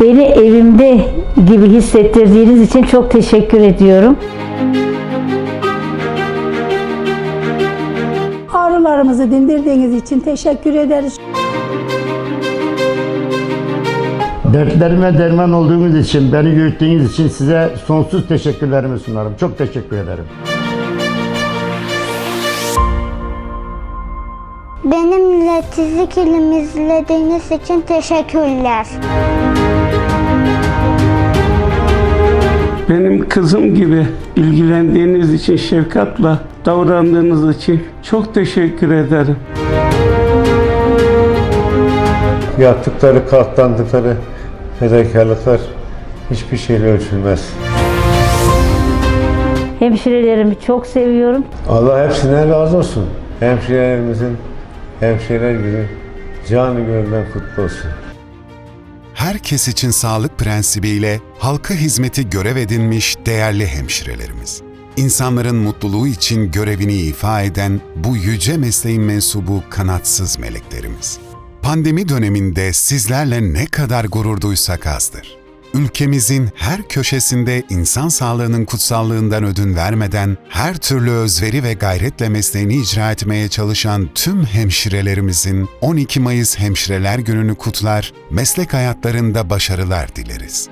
Beni evimde gibi hissettirdiğiniz için çok teşekkür ediyorum. Ağrılarımızı dindirdiğiniz için teşekkür ederiz. Dertlerime derman olduğunuz için, beni yürüttüğünüz için size sonsuz teşekkürlerimi sunarım. Çok teşekkür ederim. Benimle çizik film izlediğiniz için teşekkürler. Kızım gibi ilgilendiğiniz için, şefkatla davrandığınız için çok teşekkür ederim. Yaptıkları, katlandıkları fedakarlıklar hiçbir şeyle ölçülmez. Hemşirelerimi çok seviyorum. Allah hepsinden razı olsun. Hemşirelerimizin hemşireler günü canı gönülden kutlu olsun. Herkes için sağlık prensibiyle halka hizmeti görev edinmiş değerli hemşirelerimiz. İnsanların mutluluğu için görevini ifa eden bu yüce mesleğin mensubu kanatsız meleklerimiz. Pandemi döneminde sizlerle ne kadar gurur duysak azdır. Ülkemizin her köşesinde insan sağlığının kutsallığından ödün vermeden her türlü özveri ve gayretle mesleğini icra etmeye çalışan tüm hemşirelerimizin 12 Mayıs Hemşireler Günü'nü kutlar, meslek hayatlarında başarılar dileriz.